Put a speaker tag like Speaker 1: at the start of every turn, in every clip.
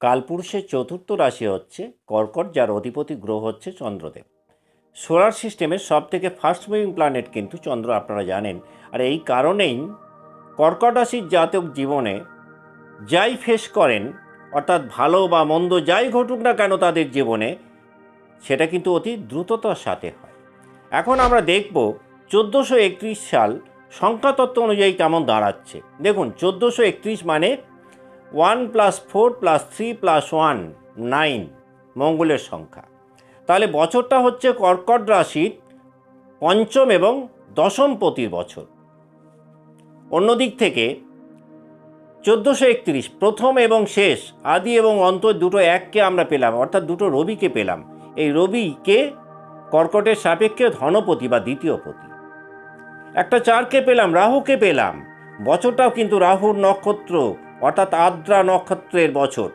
Speaker 1: কালপুরুষের চতুর্থ রাশি হচ্ছে কর্কট, যার অধিপতি গ্রহ হচ্ছে চন্দ্রদেব। সোলার সিস্টেমের সব থেকে ফার্স্ট মুভিং প্ল্যানেট কিন্তু চন্দ্র, আপনারা জানেন। আর এই কারণেই কর্কট রাশির জাতক জীবনে যাই ফেস করেন, অর্থাৎ ভালো বা মন্দ যাই ঘটুক না কেন তাদের জীবনে, সেটা কিন্তু অতি দ্রুততার সাথে হয়। এখন আমরা দেখব চোদ্দোশো একত্রিশ সাল সংখ্যাতত্ত্ব অনুযায়ী কেমন দাঁড়াচ্ছে। দেখুন, চোদ্দোশো একত্রিশ মানে one plus four plus three plus one, nine, মঙ্গলের সংখ্যা। তাহলে বছরটা হচ্ছে কর্কট রাশির পঞ্চম এবং দশম পতির বছর। অন্যদিক থেকে চোদ্দোশো একত্রিশ, প্রথম এবং শেষ, আদি এবং অন্ত দুটো এককে আমরা পেলাম, অর্থাৎ দুটো রবিকে পেলাম। এই রবিকে কর্কটের সাপেক্ষে ধনপতি বা দ্বিতীয় পতি। একটা চারকে পেলাম, রাহুকে পেলাম। বছরটাও কিন্তু রাহুর নক্ষত্র অর্থাৎ আদ্রা নক্ষত্রের বছর।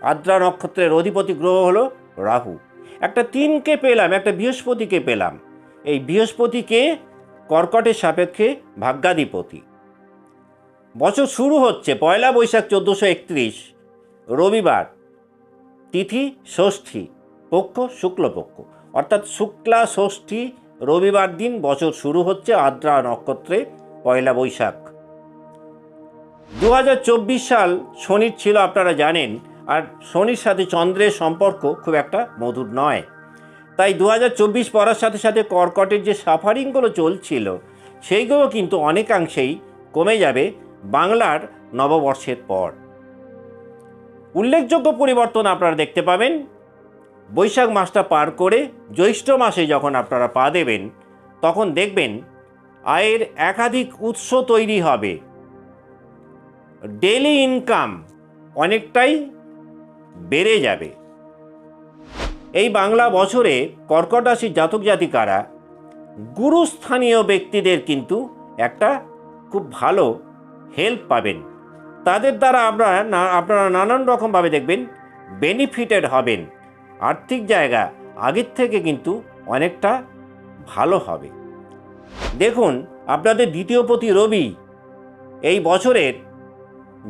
Speaker 1: আদ্রা নক্ষত্রের অধিপতি গ্রহ হলো রাহু। একটা তিনকে পেলাম, একটা বৃহস্পতিকে পেলাম। এই বৃহস্পতিকে কর্কটের সাপেক্ষে ভাগ্যাধিপতি। বছর শুরু হচ্ছে, পয়লা বৈশাখ চোদ্দোশো একত্রিশ, রবিবার, তিথি ষষ্ঠী, পক্ষ শুক্লপক্ষ। অর্থাৎ শুক্লা ষষ্ঠী রবিবার দিন বছর শুরু হচ্ছে আদ্রা নক্ষত্রে পয়লা বৈশাখ। দু হাজার চব্বিশ সাল শনির ছিল, আপনারা জানেন, আর শনির সাথে চন্দ্রের সম্পর্ক খুব একটা মধুর নয়। তাই দু পড়ার সাথে সাথে কর্কটের যে সাফারিংগুলো চলছিল, সেইগুলো কিন্তু অনেকাংশেই কমে যাবে বাংলার নববর্ষের পর। উল্লেখযোগ্য পরিবর্তন আপনারা দেখতে পাবেন। বৈশাখ মাসটা পার করে জ্যৈষ্ঠ মাসে যখন আপনারা পা দেবেন, তখন দেখবেন আয়ের একাধিক উৎস তৈরি হবে। ডেলি ইনকাম অনেকটাই বেড়ে যাবে। এই বাংলা বছরে কর্কট জাতক জাতিকারা গুরুস্থানীয় ব্যক্তিদের কিন্তু একটা খুব ভালো হেল্প পাবেন। তাদের দ্বারা না, আপনারা নানান রকমভাবে দেখবেন বেনিফিটেড হবেন। আর্থিক জায়গা আগের থেকে কিন্তু অনেকটা ভালো হবে। দেখুন, আপনাদের দ্বিতীয় পতি রবি এই বছরের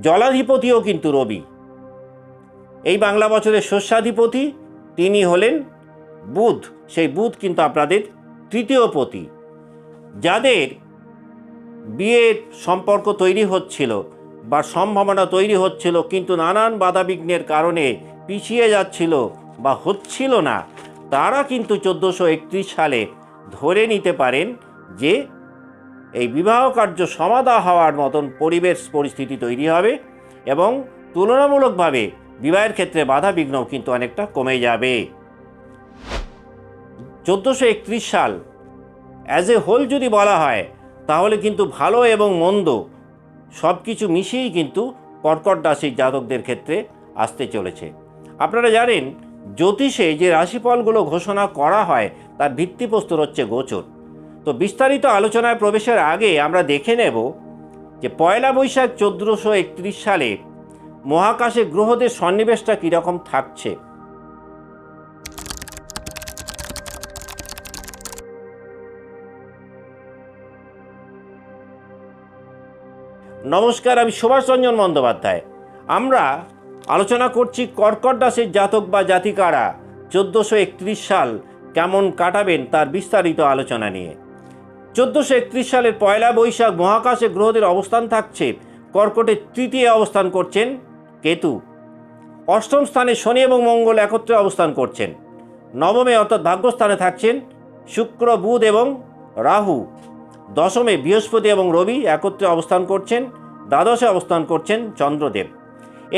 Speaker 1: জলাধিপতিও কিন্তু রবি। এই বাংলা বছরের শস্যাধিপতি তিনি হলেন বুধ। সেই বুধ কিন্তু আপনাদের তৃতীয় পতি। যাদের বিয়ের সম্পর্ক তৈরি হচ্ছিল বা সম্ভাবনা তৈরি হচ্ছিল কিন্তু নানান বাধাবিঘ্নের কারণে পিছিয়ে যাচ্ছিল বা হচ্ছিল না, তারা কিন্তু চোদ্দোশো সালে ধরে নিতে পারেন যে এই বিবাহ কার্য সমাধা হওয়ার মতন পরিবেশ পরিস্থিতি তৈরি হবে এবং তুলনামূলকভাবে বিবাহের ক্ষেত্রে বাধা বিঘ্ন কিন্তু অনেকটা কমে যাবে। চোদ্দোশো একত্রিশ সাল অ্যাজ এ হোল যদি বলা হয়, তাহলে কিন্তু ভালো এবং মন্দ সব কিছু মিশিয়েই কিন্তু কর্কট রাশির জাতকদের ক্ষেত্রে আসতে চলেছে। আপনারা জানেন, জ্যোতিষে যে রাশিফলগুলো ঘোষণা করা হয়, তার ভিত্তিপ্রস্তর হচ্ছে গোচর। তো বিস্তারিত আলোচনায় প্রবেশের আগে আমরা দেখে নেব যে পয়লা বৈশাখ চোদ্দোশো একত্রিশ সালে মহাকাশে গ্রহদের সন্নিবেশটা কীরকম থাকছে। নমস্কার, আমি সুভাষ রঞ্জন বন্দ্যোপাধ্যায়। আমরা আলোচনা করছি কর্কট দাসের জাতক বা জাতিকারা চোদ্দোশো সাল কেমন কাটাবেন তার বিস্তারিত আলোচনা নিয়ে। চোদ্দোশো একত্রিশ সালের পয়লা বৈশাখ মহাকাশে গ্রহদের অবস্থান থাকছে। কর্কটের তৃতীয় অবস্থান করছেন কেতু। অষ্টম স্থানে শনি এবং মঙ্গল একত্রে অবস্থান করছেন। নবমে অর্থাৎ ভাগ্যস্থানে থাকছেন শুক্র, বুধ এবং রাহু। দশমে বৃহস্পতি এবং রবি একত্রে অবস্থান করছেন। দ্বাদশে অবস্থান করছেন চন্দ্রদেব।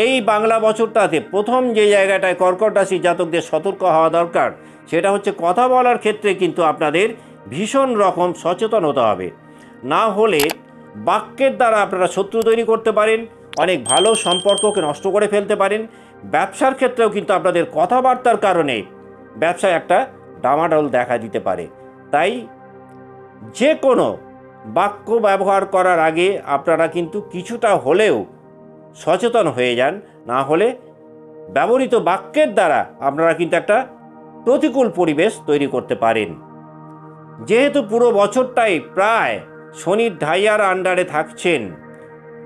Speaker 1: এই বাংলা বছরটাতে প্রথম যে জায়গাটায় কর্কট রাশি জাতকদের সতর্ক হওয়া দরকার, সেটা হচ্ছে কথা বলার ক্ষেত্রে কিন্তু আপনাদের ভীষণ রকম সচেতন হতে হবে। না হলে বাক্যের দ্বারা আপনারা শত্রু তৈরি করতে পারেন, অনেক ভালো সম্পর্ককে নষ্ট করে ফেলতে পারেন। ব্যবসার ক্ষেত্রেও কিন্তু আপনাদের কথাবার্তার কারণে ব্যবসায় একটা ডামাডোল দেখা দিতে পারে। তাই যে কোনো বাক্য ব্যবহার করার আগে আপনারা কিন্তু কিছুটা হলেও সচেতন হয়ে যান। না হলে ব্যবহৃত বাক্যের দ্বারা আপনারা কিন্তু একটা প্রতিকূল পরিবেশ তৈরি করতে পারেন। যেহেতু পুরো বছরটাই প্রায় শনির ঢাইয়ার আন্ডারে থাকছেন,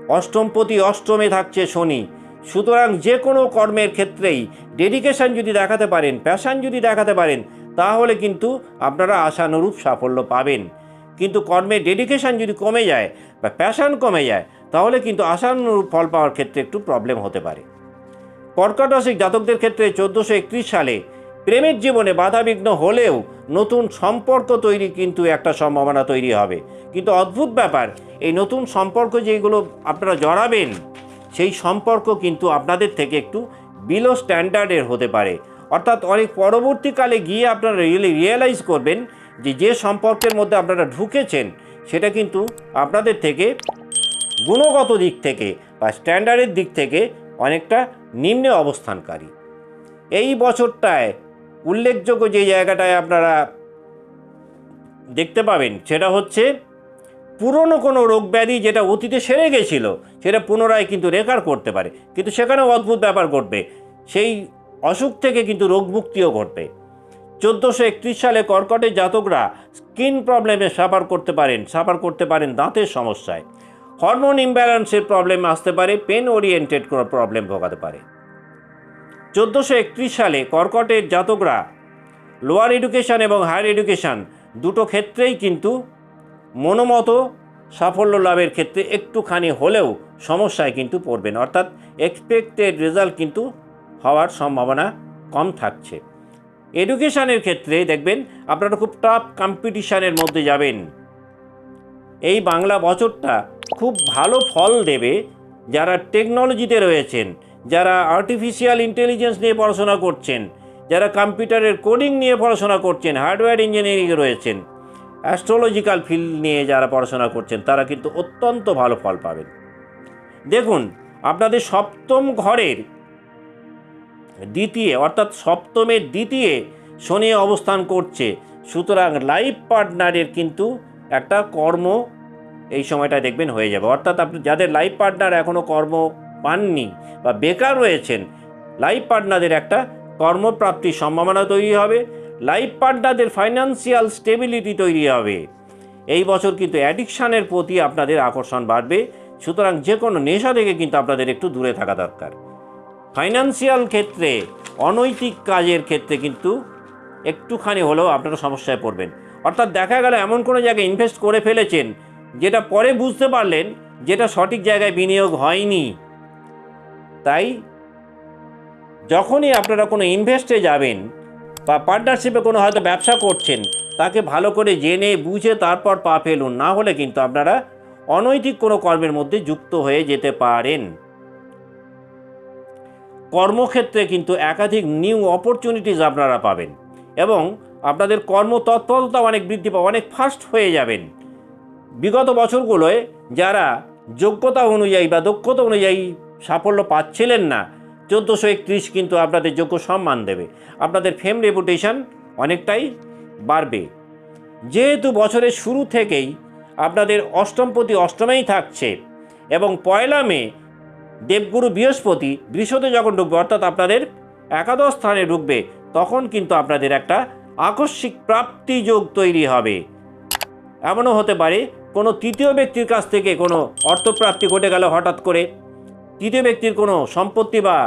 Speaker 1: অষ্টমপতি অষ্টমে থাকছে শনি, সুতরাং যে কোনো কর্মের ক্ষেত্রেই ডেডিকেশন যদি দেখাতে পারেন প্যাশান যদি দেখাতে পারেন, তাহলে কিন্তু আপনারা আশানুরূপ সাফল্য পাবেন। কিন্তু কর্মে ডেডিকেশন যদি কমে যায় বা প্যাশান কমে যায়, তাহলে কিন্তু আশানুরূপ ফল পাওয়ার ক্ষেত্রে একটু প্রবলেম হতে পারে। কর্কট জাতকদের ক্ষেত্রে চোদ্দোশো একত্রিশ সালে প্রেমের জীবনে বাধাবিঘ্ন হলেও নতুন সম্পর্ক তৈরি কিন্তু একটা সম্ভাবনা তৈরি হবে। কিন্তু অদ্ভুত ব্যাপার, এই নতুন সম্পর্ক যেগুলো আপনারা জড়াবেন, সেই সম্পর্ক কিন্তু আপনাদের থেকে একটু বিলো স্ট্যান্ডার্ডের হতে পারে। অর্থাৎ অনেক পরবর্তীকালে গিয়ে আপনারা রিয়েলি রিয়েলাইজ করবেন যে যে সম্পর্কের মধ্যে আপনারা ঢুকেছেন, সেটা কিন্তু আপনাদের থেকে গুণগত দিক থেকে বা স্ট্যান্ডার্ডের দিক থেকে অনেকটা নিম্নে অবস্থানকারী। এই বছরটায় উল্লেখযোগ্য যে জায়গাটায় আপনারা দেখতে পাবেন, সেটা হচ্ছে পুরনো কোনো রোগ ব্যাধি যেটা অতীতে সেরে গেছিল, সেটা পুনরায় কিন্তু রেকার করতে পারে। কিন্তু সেখানেও অদ্ভুত ব্যাপার ঘটবে। সেই অসুখ থেকে কিন্তু রোগমুক্তিও ঘটবে। চোদ্দোশো একত্রিশ সালে কর্কটের জাতকরা স্কিন প্রবলেমে সাফার করতে পারেন, সাফার করতে পারেন দাঁতের সমস্যায়। হরমোন ইমব্যালেন্সের প্রবলেম আসতে পারে, পেন ওরিয়েন্টেড কোনো প্রবলেম ভোগাতে পারে। চোদ্দোশো একত্রিশ সালে কর্কটের জাতকরা লোয়ার এডুকেশন এবং হায়ার এডুকেশন দুটো ক্ষেত্রেই কিন্তু মনোমতো সাফল্য লাভের ক্ষেত্রে একটুখানি হলেও সমস্যায় কিন্তু পড়বেন। অর্থাৎ এক্সপেক্টেড রেজাল্ট কিন্তু হওয়ার সম্ভাবনা কম থাকছে। এডুকেশানের ক্ষেত্রে দেখবেন আপনারা খুব টাফ কম্পিটিশানের মধ্যে যাবেন। এই বাংলা বছরটা খুব ভালো ফল দেবে যারা টেকনোলজিতে রয়েছেন। যারা আর্টিফিশিয়াল ইন্টেলিজেন্স নিয়ে পড়াশোনা করছেন, যারা কম্পিউটারের কোডিং নিয়ে পড়াশোনা করছেন হার্ডওয়্যার ইঞ্জিনিয়ারিং রয়েছেন অ্যাস্ট্রোলজিক্যাল ফিল্ড নিয়ে যারা পড়াশোনা করছেন, তারা কিন্তু অত্যন্ত ভালো ফল পাবেন। দেখুন, আপনাদের সপ্তম ঘরের দ্বিতীয়, অর্থাৎ সপ্তমের দ্বিতীয় শনি অবস্থান করছে। সুতরাং লাইফ পার্টনারের কিন্তু একটা কর্ম এই সময়টা দেখবেন হয়ে যাবে। অর্থাৎ আপনি, যাদের লাইফ পার্টনার এখনও কর্ম পাননি বা বেকার রয়েছেন লাইফ পার্টনারদের একটা কর্মপ্রাপ্তির সম্ভাবনা তৈরি হবে লাইফ পার্টনারদের ফাইন্যান্সিয়াল স্টেবিলিটি তৈরি হবে। এই বছর কিন্তু অ্যাডিকশানের প্রতি আপনাদের আকর্ষণ বাড়বে, সুতরাং যে কোনো নেশা থেকে কিন্তু আপনাদের একটু দূরে থাকা দরকার। ফাইন্যান্সিয়াল ক্ষেত্রে, অনৈতিক কাজের ক্ষেত্রে কিন্তু একটুখানি হলেও আপনারা সমস্যায় পড়বেন। অর্থাৎ দেখা গেল এমন কোনো জায়গায় ইনভেস্ট করে ফেলেছেন, যেটা পরে বুঝতে পারলেন, যেটা সঠিক জায়গায় বিনিয়োগ হয়নি। তাই যখনই আপনারা কোনো ইনভেস্টে যাবেন বা পার্টনারশিপে কোনো হয়তো ব্যবসা করছেন, তাকে ভালো করে জেনে, বুঝে তারপর পা ফেলুন। না হলে কিন্তু আপনারা অনৈতিক কোনো কর্মের মধ্যে যুক্ত হয়ে যেতে পারেন। কর্মক্ষেত্রে কিন্তু একাধিক নিউ অপরচুনিটিস আপনারা পাবেন এবং আপনাদের কর্মতৎপরতা অনেক বৃদ্ধি পাবে, অনেক ফাস্ট হয়ে যাবেন। বিগত বছরগুলোয় যারা যোগ্যতা অনুযায়ী বা দক্ষতা অনুযায়ী সাফল্য পাচ্ছিলেন না। চোদ্দোশো একত্রিশ কিন্তু আপনাদের যোগ্য সম্মান দেবে। আপনাদের ফেম রেপুটেশন অনেকটাই বাড়বে। যেহেতু বছরের শুরু থেকেই আপনাদের অষ্টমপতি অষ্টমেই থাকছে এবং পয়লা মে দেবগুরু বৃহস্পতি বৃষতে যখন ঢুকবে, অর্থাৎ আপনাদের একাদশ স্থানে ঢুকবে, তখন কিন্তু আপনাদের একটা আকস্মিক প্রাপ্তি যোগ তৈরি হবে। এমনও হতে পারে কোনো তৃতীয় ব্যক্তির কাছ থেকে কোনো অর্থপ্রাপ্তি ঘটে গেল হঠাৎ করে। তৃতীয় ব্যক্তির কোনো সম্পত্তি বা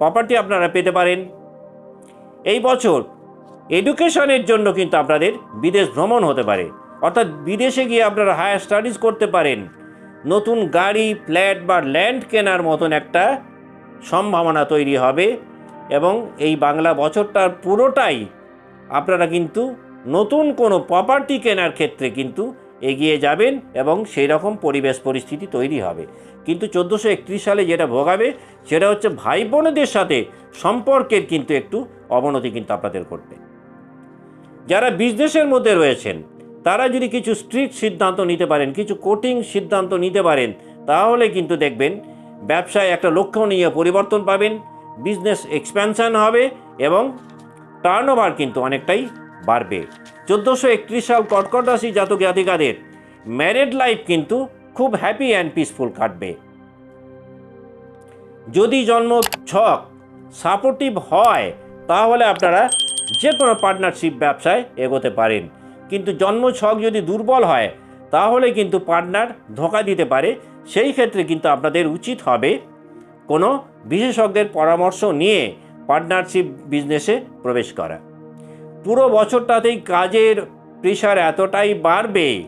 Speaker 1: প্রপার্টি আপনারা পেতে পারেন। এই বছর এডুকেশনের জন্য কিন্তু আপনাদের বিদেশ ভ্রমণ হতে পারে। অর্থাৎ বিদেশে গিয়ে আপনারা হায়ার স্টাডিজ করতে পারেন। নতুন গাড়ি ফ্ল্যাট বা ল্যান্ড কেনার মতন একটা সম্ভাবনা তৈরি হবে এবং এই বাংলা বছরটার পুরোটাই আপনারা কিন্তু নতুন কোনো প্রপার্টি কেনার ক্ষেত্রে কিন্তু এগিয়ে যাবেন এবং সেই রকম পরিবেশ পরিস্থিতি তৈরি হবে। কিন্তু চোদ্দোশো সালে যেটা ভোগাবে, সেটা হচ্ছে ভাই বোনেদের সাথে সম্পর্কের কিন্তু একটু অবনতি কিন্তু আপনাদের ঘটবে। যারা বিজনেসের মধ্যে রয়েছেন, তারা যদি কিছু স্ট্রিক্ট সিদ্ধান্ত নিতে পারেন, কিছু কোটিং সিদ্ধান্ত নিতে পারেন, তাহলে কিন্তু দেখবেন ব্যবসায় একটা লক্ষ্য নিয়ে পরিবর্তন পাবেন, বিজনেস এক্সপ্যানশন হবে এবং টার্ন কিন্তু অনেকটাই বাড়বে। চোদ্দোশো একত্রিশ সাল কর্কট রাশি জাতক জাতিকাদের ম্যারেড লাইফ কিন্তু খুব হ্যাপি অ্যান্ড পিসফুল কাটবে। যদি জন্ম ছক সাপোর্টিভ হয়, তাহলে আপনারা যে কোনো পার্টনারশিপ ব্যবসায় এগোতে পারেন। কিন্তু জন্ম ছক যদি দুর্বল হয়, তাহলে কিন্তু পার্টনার ধোকা দিতে পারে। সেই ক্ষেত্রে কিন্তু আপনাদের উচিত হবে কোনো বিশেষজ্ঞের পরামর্শ নিয়ে পার্টনারশিপ বিজনেসে প্রবেশ করা। পুরো বছরটাতেই কাজের প্রেশার এতটাই বাড়বে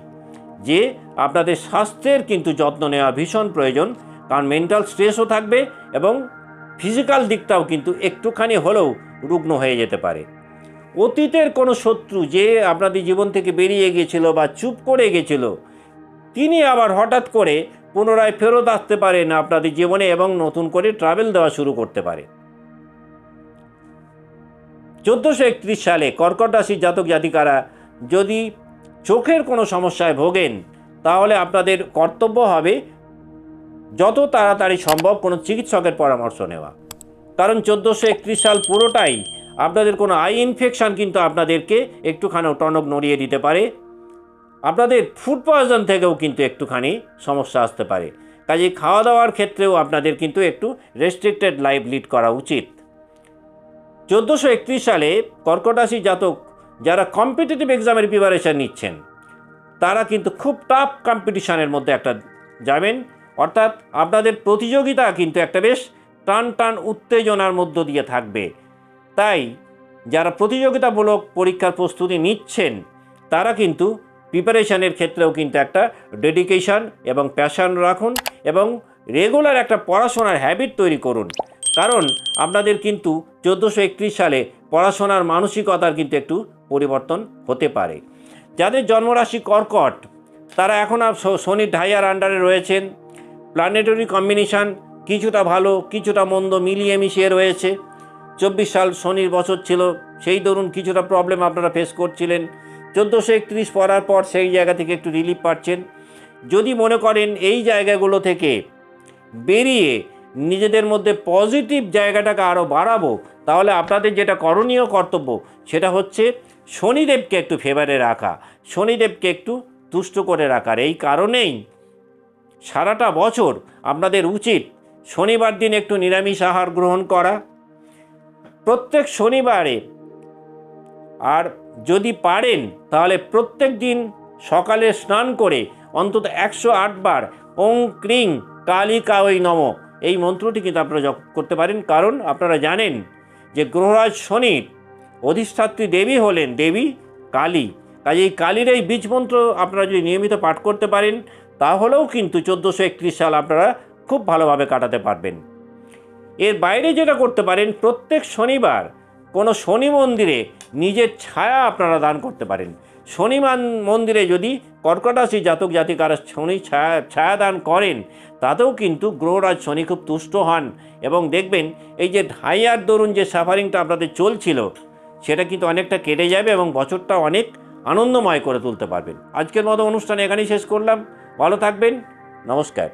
Speaker 1: যে আপনাদের স্বাস্থ্যের কিন্তু যত্ন নেওয়া ভীষণ প্রয়োজন। কারণ মেন্টাল স্ট্রেসও থাকবে এবং ফিজিক্যাল দিকটাও কিন্তু একটুখানি হলেও রুগ্ন হয়ে যেতে পারে। অতীতের কোনো শত্রু যে আপনাদের জীবন থেকে বেরিয়ে গেছিল বা চুপ করে গেছিল, তিনি আবার হঠাৎ করে পুনরায় ফেরত আসতে পারেন আপনাদের জীবনে এবং নতুন করে ট্রাভেল দেওয়া শুরু করতে পারে। চোদ্দোশো একত্রিশ সালে কর্কট জাতক জাতিকারা যদি চোখের কোনো সমস্যায় ভোগেন, তাহলে আপনাদের কর্তব্য হবে যত তাড়াতাড়ি সম্ভব কোনো চিকিৎসকের পরামর্শ নেওয়া। কারণ চোদ্দোশো একত্রিশ সাল পুরোটাই আপনাদের কোনো আই ইনফেকশান কিন্তু আপনাদেরকে একটুখানি টনক নড়িয়ে দিতে পারে। আপনাদের ফুড পয়জন থেকেও কিন্তু একটুখানি সমস্যা আসতে পারে। কাজে খাওয়া দাওয়ার ক্ষেত্রেও আপনাদের কিন্তু একটু রেস্ট্রিক্টেড লাইফ লিড করা উচিত। চোদ্দোশো একত্রিশ সালে কর্কট জাতক যারা কম্পিটিটিভ এক্সামের প্রিপারেশান নিচ্ছেন, তারা কিন্তু খুব টাফ কম্পিটিশানের মধ্যে একটা যাবেন। অর্থাৎ আপনাদের প্রতিযোগিতা কিন্তু একটা বেশ টান টান উত্তেজনার মধ্য দিয়ে থাকবে। তাই যারা প্রতিযোগিতামূলক পরীক্ষার প্রস্তুতি নিচ্ছেন, তারা কিন্তু প্রিপারেশানের ক্ষেত্রেও কিন্তু একটা ডেডিকেশন এবং প্যাশান রাখুন এবং রেগুলার একটা পড়াশোনার হ্যাবিট তৈরি করুন। কারণ আপনাদের কিন্তু চোদ্দোশো সালে পড়াশোনার মানসিকতার কিন্তু একটু পরিবর্তন হতে পারে। যাদের জন্মরাশি কর্কট, তারা এখন আর শনির ঢাইয়ার আন্ডারে রয়েছেন। প্ল্যানেটরি কম্বিনেশান কিছুটা ভালো, কিছুটা মন্দ মিলিয়ে মিশিয়ে রয়েছে। চব্বিশ সাল শনির বছর ছিল, সেই দরুন কিছুটা প্রবলেম আপনারা ফেস করছিলেন। চোদ্দোশো একত্রিশ পড়ার পর সেই জায়গা থেকে একটু রিলিফ পাচ্ছেন। যদি মনে করেন এই জায়গাগুলো থেকে বেরিয়ে নিজেদের মধ্যে পজিটিভ জায়গাটাকে আরও বাড়াবো। তাহলে আপনাদের যেটা করণীয় কর্তব্য, সেটা হচ্ছে শনিদেবকে একটু ফেভারে রাখা। শনিদেবকে একটু তুষ্ট করে রাখার। এই কারণেই সারাটা বছর আপনাদের উচিত শনিবার দিন একটু নিরামিষ আহার গ্রহণ করা। প্রত্যেক শনিবারে আর যদি পারেন, তাহলে প্রত্যেক দিন সকালে স্নান করে অন্তত একশো আটবার ওং ক্রিং কালী কাওই নম। এই মন্ত্রটি কিন্তু আপনারা জপ করতে পারেন। কারণ আপনারা জানেন যে গ্রহরাজ শনির অধিষ্ঠাত্রী দেবী হলেন দেবী কালী। কাজে এই কালীর এই বীজ মন্ত্র আপনারা যদি নিয়মিত পাঠ করতে পারেন, তাহলেও কিন্তু চোদ্দোশো একত্রিশ সাল আপনারা খুব ভালোভাবে কাটাতে পারবেন। এর বাইরে যেটা করতে পারেন, প্রত্যেক শনিবার কোনো শনি মন্দিরে নিজের ছায়া আপনারা দান করতে পারেন। শনি মান- মন্দিরে যদি কর্কটাশী জাতক জাতিকারা শনি ছায়া ছায়া দান করেন, তাতেও কিন্তু গ্রহরাজ শনি খুব তুষ্ট হন। এবং দেখবেন, এই যে ঢাইয়ার দরুন যে সাফারিংটা আপনাদের চলছিল, সেটা কিন্তু অনেকটা কেটে যাবে এবং বছরটা অনেক আনন্দময় করে তুলতে পারবেন। আজকের মতো অনুষ্ঠান এখানেই শেষ করলাম। ভালো থাকবেন। নমস্কার।